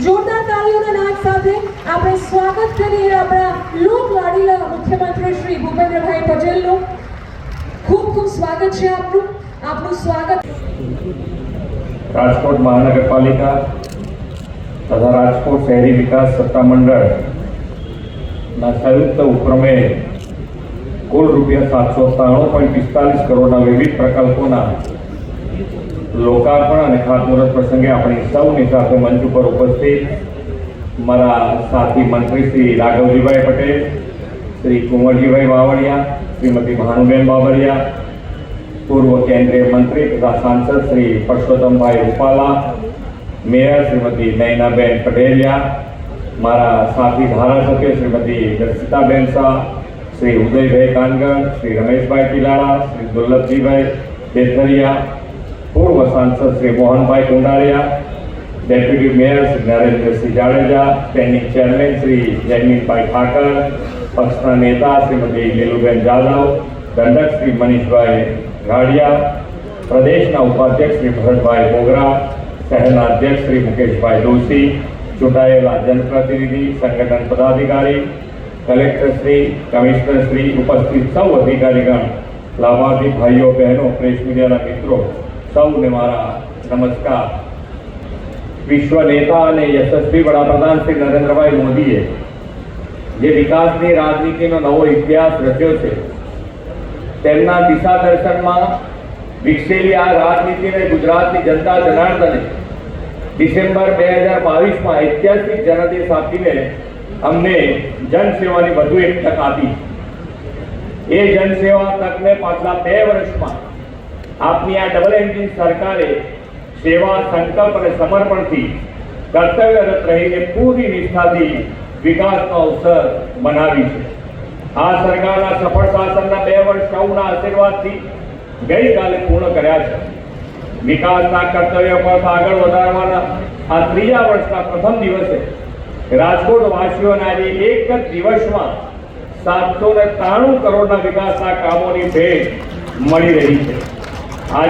જોરદાર તાળીઓના નાદ સાથે આપણે સ્વાગત કરીએ આપણા લોકલાડીલા મુખ્યમંત્રી શ્રી ભૂપેન્દ્રભાઈ પટેલનું ખૂબ ખૂબ સ્વાગત છે આપનું આપનું સ્વાગત રાજકોટ મહાનગરપાલિકા તથા રાજકોટ શહેરી વિકાસ સત્તામંડળ ના સંયુક્ત ઉપક્રમે કુલ રૂપિયા સાતસો ત્રાણું પોઈન્ટ પિસ્તાલીસ કરોડના વિવિધ પ્રકલ્પોના લોકાર્પણ અને ખાતમુહૂર્ત પ્રસંગે આપણી સૌની સાથે મંચ ઉપર ઉપસ્થિત મારા સાથી મંત્રી શ્રી રાઘવજીભાઈ પટેલ શ્રી કુંવરજીભાઈ બાવળિયા શ્રીમતી ભાનુબેન બાબરિયા પૂર્વ કેન્દ્રીય મંત્રી તથા સાંસદ શ્રી પરસોત્તમભાઈ રૂપાલા મેયર શ્રીમતી નયનાબેન પટેલિયા મારા સાથી ધારાસભ્ય શ્રીમતી દર્શિતાબેન શાહ શ્રી ઉદયભાઈ કાનગર શ્રી રમેશભાઈ પિલાળા શ્રી દુર્લભજીભાઈ બેથરિયા પૂર્વ સાંસદ Shri Mohanbhai Kundariya deputy mayor Shri Narendrasinh Jadeja standing chairman Shri Jayminbhai Thakar પક્ષના નેતા શ્રીમતી નીલુબેન જાદવ દંડક શ્રી મનીષભાઈ ગાડિયા પ્રદેશના ઉપાધ્યક્ષ શ્રી ભરતભાઈ બોગરા શહેરના અધ્યક્ષ શ્રી મુકેશભાઈ દોશી ચૂંટાયેલા જનપ્રતિનિધિ સંગઠન પદાધિકારી કલેક્ટર શ્રી કમિશનર શ્રી ઉપસ્થિત સૌ અધિકારીગણ લાભાર્થી ભાઈઓ બહેનો પ્રેસ મીડિયાના મિત્રો સૌને મારા નમસ્કાર વિશ્વ નેતા અને યશસ્વી વડાપ્રધાન શ્રી નરેન્દ્રભાઈ મોદીએ જે વિકાસની રાજનીતિનો નવો ઇતિહાસ રચ્યો છે તેમના દિશા દર્શનમાં વિકસેલી આ રાજનીતિને ગુજરાતની જનતા જનાર્દને ડિસેમ્બર બે હજાર બાવીસમાં ઐતિહાસિક જનાદેશ આપીને અમને જનસેવાની વધુ એક તક આપી એ જનસેવા તકને પાછલા બે વર્ષમાં આપની આ ડબલ એન્જિન સરકારે સેવા સંકલ્પ અને સમર્પણથી કર્તવ્યરત રહીને પૂરી નિષ્ઠાથી વિકાસનો અવસર બનાવી છે. આ સરકારના સફળ શાસનના બે વર્ષ સૌના આશીર્વાદથી ગઈકાલે પૂર્ણ કર્યા છે. વિકાસના કર્તવ્ય પર આગળ વધારવાના આ ત્રીજા વર્ષના પ્રથમ દિવસે રાજકોટ વાસીઓના આજે એક જ દિવસમાં સાતસો ને ત્રાણું કરોડના વિકાસના કામોની ભેટ મળી રહી છે.